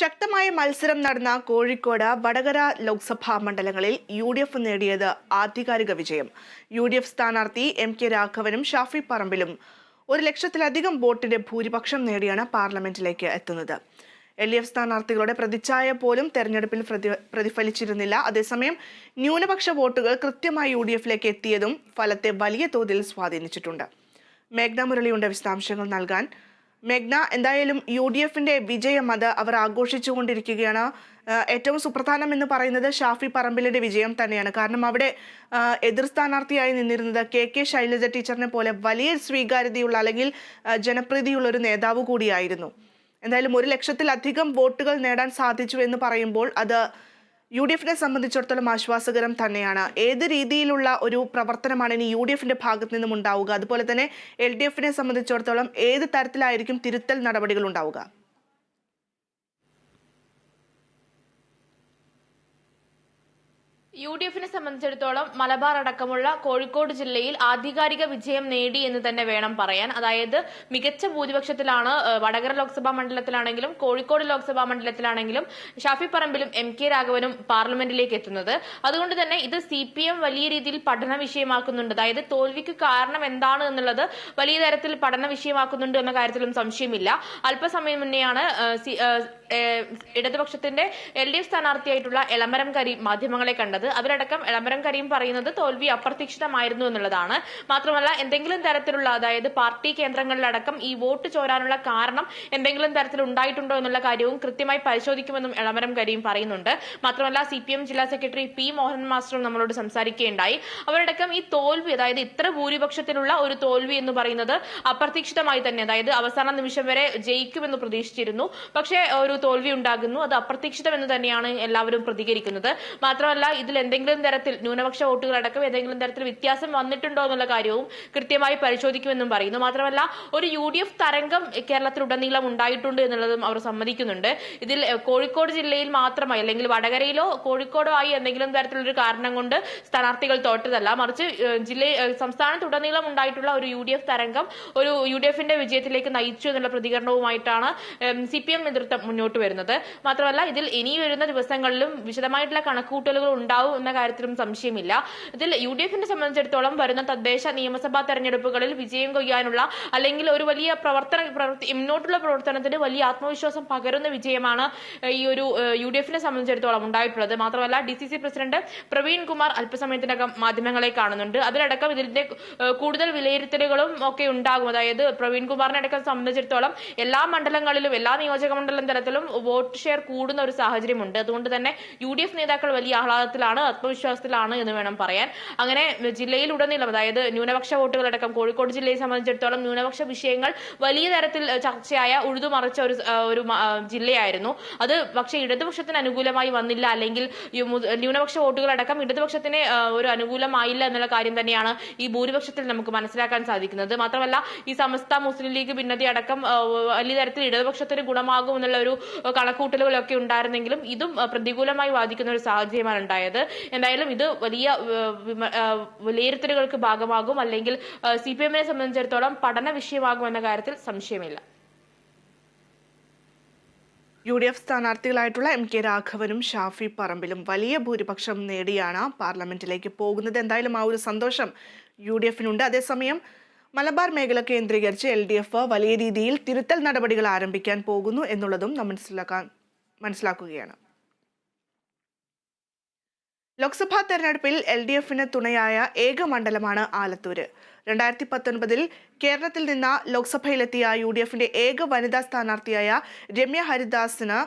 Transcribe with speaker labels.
Speaker 1: ശക്തമായ മത്സരം നടന്ന കോഴിക്കോട് വടകര ലോക്സഭാ മണ്ഡലങ്ങളിൽ യു ഡി എഫ് നേടിയത് ആധികാരിക വിജയം. യു ഡി എഫ് സ്ഥാനാർത്ഥി എം കെ രാഘവനും ഷാഫി പറമ്പിലും ഒരു ലക്ഷത്തിലധികം വോട്ടിന്റെ ഭൂരിപക്ഷം നേടിയാണ് പാർലമെന്റിലേക്ക് എത്തുന്നത്. എൽ ഡി എഫ് സ്ഥാനാർത്ഥികളുടെ പ്രതിച്ഛായ പോലും തെരഞ്ഞെടുപ്പിൽ പ്രതി പ്രതിഫലിച്ചിരുന്നില്ല. അതേസമയം ന്യൂനപക്ഷ വോട്ടുകൾ കൃത്യമായി യു ഡി എഫിലേക്ക് എത്തിയതും ഫലത്തെ വലിയ തോതിൽ സ്വാധീനിച്ചിട്ടുണ്ട്. മേഘ്ന മുരളിയുണ്ട് വിശദാംശങ്ങൾ നൽകാൻ മേഘ്ന എന്തായാലും യു ഡി എഫിന്റെ വിജയം അത് അവർ ആഘോഷിച്ചുകൊണ്ടിരിക്കുകയാണ്. ഏറ്റവും സുപ്രധാനം എന്ന് പറയുന്നത് ഷാഫി പറമ്പിലിന്റെ വിജയം തന്നെയാണ്. കാരണം അവിടെ എതിർ സ്ഥാനാർത്ഥിയായി നിന്നിരുന്നത് കെ കെ ശൈലജ ടീച്ചറിനെ പോലെ വലിയ സ്വീകാര്യതയുള്ള അല്ലെങ്കിൽ ജനപ്രീതിയുള്ള ഒരു നേതാവ് കൂടിയായിരുന്നു. എന്തായാലും ഒരു ലക്ഷത്തിലധികം വോട്ടുകൾ നേടാൻ സാധിച്ചു എന്ന് പറയുമ്പോൾ അത് യു ഡി എഫിനെ സംബന്ധിച്ചിടത്തോളം ആശ്വാസകരം തന്നെയാണ്. ഏത് രീതിയിലുള്ള ഒരു പ്രവർത്തനമാണ് ഇനി യു ഡി എഫിന്റെ ഭാഗത്ത് നിന്നും ഉണ്ടാവുക അതുപോലെ തന്നെ എൽ ഡി എഫിനെ സംബന്ധിച്ചിടത്തോളം ഏത് തരത്തിലായിരിക്കും തിരുത്തൽ നടപടികൾ ഉണ്ടാവുക?
Speaker 2: യു ഡി എഫിനെ സംബന്ധിച്ചിടത്തോളം മലബാർ അടക്കമുള്ള കോഴിക്കോട് ജില്ലയിൽ ആധികാരിക വിജയം നേടി എന്ന് തന്നെ വേണം പറയാൻ. അതായത് മികച്ച ഭൂരിപക്ഷത്തിലാണ് വടകര ലോക്സഭാ മണ്ഡലത്തിലാണെങ്കിലും കോഴിക്കോട് ലോക്സഭാ മണ്ഡലത്തിലാണെങ്കിലും ഷാഫി പറമ്പിലും എം കെ രാഘവനും പാർലമെന്റിലേക്ക് എത്തുന്നത്. അതുകൊണ്ട് തന്നെ ഇത് സി പി എം വലിയ രീതിയിൽ പഠന വിഷയമാക്കുന്നുണ്ട്. അതായത് തോൽവിക്ക് കാരണം എന്താണ് എന്നുള്ളത് വലിയ തരത്തിൽ പഠന വിഷയമാക്കുന്നുണ്ട് എന്ന കാര്യത്തിലും സംശയമില്ല. അല്പസമയം മുന്നെയാണ് ഇടതുപക്ഷത്തിന്റെ എൽ ഡി എഫ് സ്ഥാനാർത്ഥിയായിട്ടുള്ള എളമരം കരീം മാധ്യമങ്ങളെ കണ്ടത്. അതിലടക്കം എളമരം കരീം പറയുന്നത് തോൽവി അപ്രതീക്ഷിതമായിരുന്നു എന്നുള്ളതാണ്. മാത്രമല്ല എന്തെങ്കിലും തരത്തിലുള്ള അതായത് പാർട്ടി കേന്ദ്രങ്ങളിലടക്കം ഈ വോട്ട് ചോരാനുള്ള കാരണം എന്തെങ്കിലും തരത്തിൽ ഉണ്ടായിട്ടുണ്ടോ എന്നുള്ള കാര്യവും കൃത്യമായി പരിശോധിക്കുമെന്നും എളമരം കരീം പറയുന്നുണ്ട്. മാത്രമല്ല സി പി എം ജില്ലാ സെക്രട്ടറി പി മോഹൻ മാസ്റ്ററും നമ്മളോട് സംസാരിക്കുകയുണ്ടായി. അവരടക്കം ഈ തോൽവി അതായത് ഇത്ര ഭൂരിപക്ഷത്തിലുള്ള ഒരു തോൽവി എന്ന് പറയുന്നത് അപ്രതീക്ഷിതമായി തന്നെ അതായത് അവസാന നിമിഷം വരെ ജയിക്കുമെന്ന് പ്രതീക്ഷിച്ചിരുന്നു. പക്ഷേ ഒരു തോൽവി ഉണ്ടാകുന്നു അത് അപ്രതീക്ഷിതമെന്ന് തന്നെയാണ് എല്ലാവരും പ്രതികരിക്കുന്നത്. മാത്രമല്ല ഇതിൽ എന്തെങ്കിലും തരത്തിൽ ന്യൂനപക്ഷ വോട്ടുകളടക്കം ഏതെങ്കിലും തരത്തിൽ വ്യത്യാസം വന്നിട്ടുണ്ടോ എന്നുള്ള കാര്യവും കൃത്യമായി പരിശോധിക്കുമെന്നും പറയുന്നു. മാത്രമല്ല ഒരു യു ഡി എഫ് തരംഗം ഉണ്ടായിട്ടുണ്ട് എന്നുള്ളതും അവർ സമ്മതിക്കുന്നുണ്ട്. ഇതിൽ കോഴിക്കോട് ജില്ലയിൽ മാത്രമായി അല്ലെങ്കിൽ വടകരയിലോ കോഴിക്കോടോ ആയി എന്തെങ്കിലും തരത്തിലൊരു കാരണം കൊണ്ട് സ്ഥാനാർത്ഥികൾ തോറ്റതല്ല. മറിച്ച് ജില്ല സംസ്ഥാനത്തുടനീളം ഉണ്ടായിട്ടുള്ള ഒരു യു ഡി എഫ് തരംഗം ഒരു യു ഡി എഫിന്റെ വിജയത്തിലേക്ക് നയിച്ചു എന്നുള്ള പ്രതികരണവുമായിട്ടാണ് സി പി എം നേതൃത്വം മുന്നോട്ട് വരുന്നത്. മാത്രമല്ല ഇതിൽ ഇനി വരുന്ന ദിവസങ്ങളിലും വിശദമായിട്ടുള്ള കണക്കുകൂട്ടലുകൾ ഉണ്ടാവും എന്ന കാര്യത്തിലും സംശയമില്ല. ഇതിൽ യു ഡി എഫിനെ സംബന്ധിച്ചിടത്തോളം വരുന്ന തദ്ദേശ നിയമസഭാ തെരഞ്ഞെടുപ്പുകളിൽ വിജയം കൊയ്യാനുള്ള അല്ലെങ്കിൽ ഒരു വലിയ പ്രവർത്തന പ്രവർത്തി മുന്നോട്ടുള്ള പ്രവർത്തനത്തിന് വലിയ ആത്മവിശ്വാസം പകരുന്ന വിജയമാണ് ഈ ഒരു യു ഡി എഫിനെ സംബന്ധിച്ചിടത്തോളം ഉണ്ടായിട്ടുള്ളത്. മാത്രമല്ല D C C president Praveen Kumar അല്പസമയത്തിനകം മാധ്യമങ്ങളെ കാണുന്നുണ്ട്. അതിലടക്കം ഇതിന്റെ കൂടുതൽ വിലയിരുത്തലുകളും ഒക്കെ ഉണ്ടാകും. അതായത് പ്രവീൺ കുമാറിനെ അടക്കം സംബന്ധിച്ചിടത്തോളം എല്ലാ മണ്ഡലങ്ങളിലും എല്ലാ നിയോജക മണ്ഡലം തലത്തിലും വോട്ട് ഷെയർ കൂടുന്ന ഒരു സാഹചര്യമുണ്ട്. അതുകൊണ്ട് തന്നെ യു ഡി എഫ് നേതാക്കൾ വലിയ ആഹ്ലാദത്തിലാണ് ആത്മവിശ്വാസത്തിലാണ് എന്ന് വേണം പറയാൻ. അങ്ങനെ ജില്ലയിൽ ഉടനീളം അതായത് ന്യൂനപക്ഷ വോട്ടുകളടക്കം കോഴിക്കോട് ജില്ലയെ സംബന്ധിച്ചിടത്തോളം ന്യൂനപക്ഷ വിഷയങ്ങൾ വലിയ തരത്തിൽ ചർച്ചയായ ഉഴുതുമറിച്ച ഒരു ഒരു ജില്ലയായിരുന്നു. അത് പക്ഷേ ഇടതുപക്ഷത്തിന് അനുകൂലമായി വന്നില്ല. അല്ലെങ്കിൽ ന്യൂനപക്ഷ വോട്ടുകളടക്കം ഇടതുപക്ഷത്തിന് ഒരു അനുകൂലമായില്ല എന്നുള്ള കാര്യം തന്നെയാണ് ഈ ഭൂരിപക്ഷത്തിൽ നമുക്ക് മനസ്സിലാക്കാൻ സാധിക്കുന്നത്. മാത്രമല്ല ഈ സമസ്ത മുസ്ലിം ലീഗ് ഭിന്നതി അടക്കം വലിയ തരത്തിൽ ഇടതുപക്ഷത്തിന് ഗുണമാകും എന്നുള്ള ഒരു കണക്കൂട്ടലുകളൊക്കെ ഉണ്ടായിരുന്നെങ്കിലും ഇതും പ്രതികൂലമായി ബാധിക്കുന്ന ഒരു സാഹചര്യമാണ് ഉണ്ടായത്. എന്തായാലും ഇത് വലിയ വിലയിരുത്തലുകൾക്ക് ഭാഗമാകും അല്ലെങ്കിൽ സി പി എമ്മിനെ സംബന്ധിച്ചിടത്തോളം പഠന വിഷയമാകും എന്ന കാര്യത്തിൽ സംശയമില്ല.
Speaker 1: യു ഡി എഫ് സ്ഥാനാർത്ഥികളായിട്ടുള്ള എം കെ രാഘവനും ഷാഫി പറമ്പിലും വലിയ ഭൂരിപക്ഷം നേടിയാണ് പാർലമെന്റിലേക്ക് പോകുന്നത്. എന്തായാലും ആ ഒരു സന്തോഷം യു ഡി എഫിനുണ്ട്. അതേസമയം മലബാർ മേഖല കേന്ദ്രീകരിച്ച് എൽ ഡി എഫ് വലിയ രീതിയിൽ തിരുത്തൽ നടപടികൾ ആരംഭിക്കാൻ പോകുന്നു എന്നുള്ളതും നാം മനസ്സിലാക്കാൻ മനസ്സിലാക്കുകയാണ്. ലോക്സഭാ തെരഞ്ഞെടുപ്പിൽ എൽ ഡി എഫിന് തുണയായ ഏക മണ്ഡലമാണ് ആലത്തൂര്. രണ്ടായിരത്തി പത്തൊൻപതിൽ കേരളത്തിൽ നിന്ന് ലോക്സഭയിലെത്തിയ യു ഡി എഫിന്റെ ഏക വനിതാ സ്ഥാനാർത്ഥിയായ രമ്യ ഹരിദാസിന്